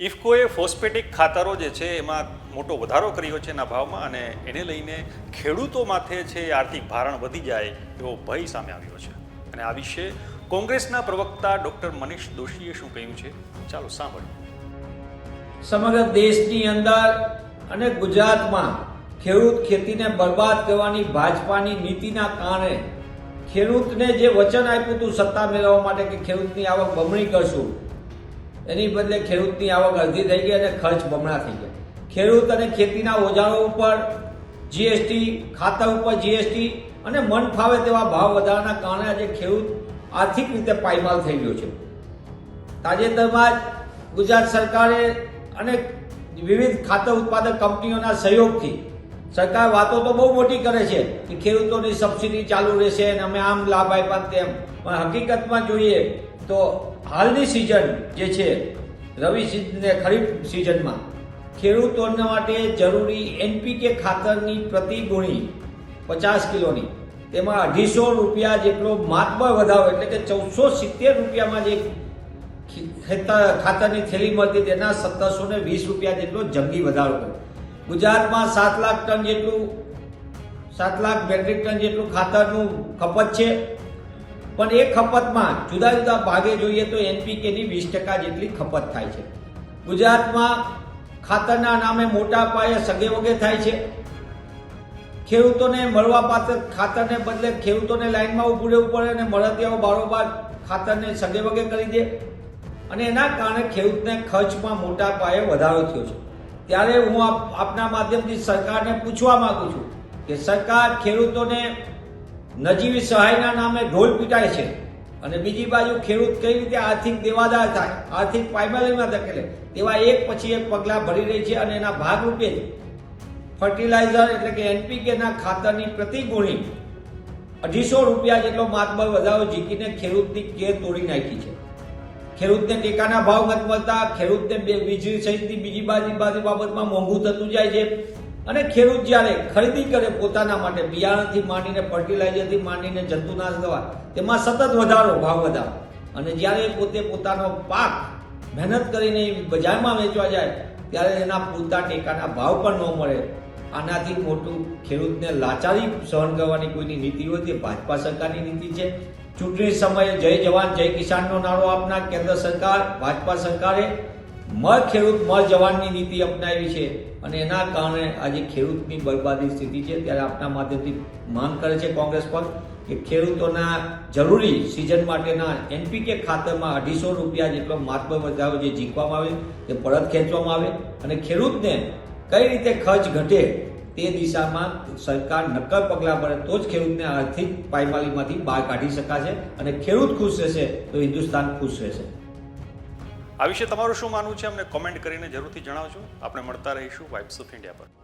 ઇફકોએ phosphatic ખાતરો જે છે એમાં મોટો વધારો કર્યો છે એના ભાવમાં અને એને લઈને ખેડૂતો માથે છે આર્થિક ભારણ વધી જાય એવો ભય સામે આવ્યો છે. અને આ વિશે કોંગ્રેસના પ્રવક્તા ડૉક્ટર મનીષ દોશીએ શું કહ્યું છે? ચાલો સાંભળો સમગ્ર દેશની અંદર અને ગુજરાતમાં ખેડૂત ખેતીને બરબાદ કરવાની ભાજપાની નીતિના કારણે ખેડૂતને જે વચન આપ્યું હતું સત્તા મેળવવા માટે કે ખેડૂતની આવક બમણી કરશું એની બદલે ખેડૂતની આવક અડધી થઈ ગઈ અને ખર્ચ બમણા થઈ ગયા. ખેડૂત અને ખેતીના ઓજારો ઉપર જીએસટી ખાતર ઉપર જીએસટી અને મન ફાવે તેવા ભાવ વધારાના કારણે આજે ખેડૂત આર્થિક રીતે પાયમાલ થઈ ગયો છે. તાજેતરમાં જ ગુજરાત સરકારે અને વિવિધ ખાતર ઉત્પાદક કંપનીઓના સહયોગથી સરકાર વાતો તો બહુ મોટી કરે છે કે ખેડૂતોની સબસિડી ચાલુ રહેશે અને અમે આમ લાભ આપ્યા તેમ. પણ હકીકતમાં જોઈએ તો હાલની સિઝન જે છે, રવિ સિઝને ખરીફ સિઝનમાં ખેડૂતોના માટે જરૂરી એનપીકે ખાતરની પ્રતિ ગુણી પચાસ કિલોની, તેમાં અઢીસો રૂપિયા જેટલો માતબર વધારો, એટલે કે ચૌદસો સિત્તેર રૂપિયામાં જે ખાતરની થેલી મળતી, તેના સત્તરસો ને વીસ રૂપિયા જેટલો જંગી વધારો કર્યો ગુજરાતમાં સાત લાખ ટન જેટલું, સાત લાખ મેટ્રિક ટન જેટલું ખાતરનું ખપત છે. પણ એ ખપતમાં જુદા જુદા ભાગે જોઈએ તો એનપીકેની વીસ ટકા જેટલી ખપત થાય છે. ગુજરાતમાં ખાતરના નામે મોટા પાયે સગે વગે થાય છે. ખેડૂતોને મળવા પાત્ર ખાતરને બદલે ખેડૂતોને લાઈનમાં ઊભું રહેવું પડે અને મળતિયાઓ બારોબાર ખાતરને સગે વગે કરી દે. અને એના કારણે ખેડૂતને ખર્ચમાં મોટા પાયે વધારો થયો છે. ત્યારે હું આપના માધ્યમથી સરકારને પૂછવા માગું છું કે સરકાર ખેડૂતોને નજીવી સહાયના નામે ઢોલ પીટાય છે. અને બીજી બાજુ ખેડૂત કઈ રીતે આર્થિક દેવાદાર થાય, આર્થિક પાયમાલીમાં ધકેલે, તેવા એક પછી એક પગલાં ભરી રહી છે અને એના ભાગરૂપે ફર્ટિલાઇઝર એટલે કે એનપીકેના ખાતરની પ્રતિ ગુણી અઢીસો રૂપિયા જેટલો માતબર વધારો જીકીને ખેડૂતની કેર તોડી નાખી છે. ખેડૂતને ટેકાના ભાવ નથી મળતા, ખેડૂતને વીજળી સહિતની બાજુ બાજુ બાબતમાં મોંઘું થતું જાય છે. અને ખેડૂત જ્યારે ખરીદી કરે પોતાના માટે, બિયારણથી માંડીને ફર્ટિલાઇઝરથી માંડીને જંતુનાશ દવા, તેમાં સતત વધારો, ભાવ વધારો. અને જ્યારે પોતે પોતાનો પાક મહેનત કરીને બજારમાં વેચવા જાય, ત્યારે એના પૂરતા ટેકાના ભાવ પણ ન મળે. આનાથી મોટું ખેડૂતને લાચારી સહન કરવાની કોઈની નીતિ હોય તે ભાજપા સરકારની નીતિ છે. ચૂંટણી સમયે જય જવાન, જય કિસાનનો નારો આપનાર કેન્દ્ર સરકાર, ભાજપા સરકારે મર ખેડૂત મર જવાનની નીતિ અપનાવી છે અને એના કારણે આજે ખેડૂતની બરબાદી સ્થિતિ છે. ત્યારે આપના માધ્યમથી માંગ કરે છે કોંગ્રેસ પર કે ખેડૂતોના જરૂરી સિઝન માટેના એનપીકે ખાતરમાં અઢીસો રૂપિયા જેટલો માત્ર વધારો જે જીકવામાં આવે તે પરત ખેંચવામાં આવે અને ખેડૂતને કઈ રીતે ખર્ચ ઘટે તે દિશામાં સરકાર નક્કર પગલાં ભરે તો જ ખેડૂતને આર્થિક પાયમાલીમાંથી બહાર કાઢી શકાશે અને ખેડૂત ખુશ રહેશે તો હિન્દુસ્તાન ખુશ રહેશે. આ વિશે તમારું શું માનવું છે? અમને કોમેન્ટ કરીને જરૂરથી જણાવજો. આપણે મળતા રહીશું વાઇબ્સ ઓફ ઇન્ડિયા પર.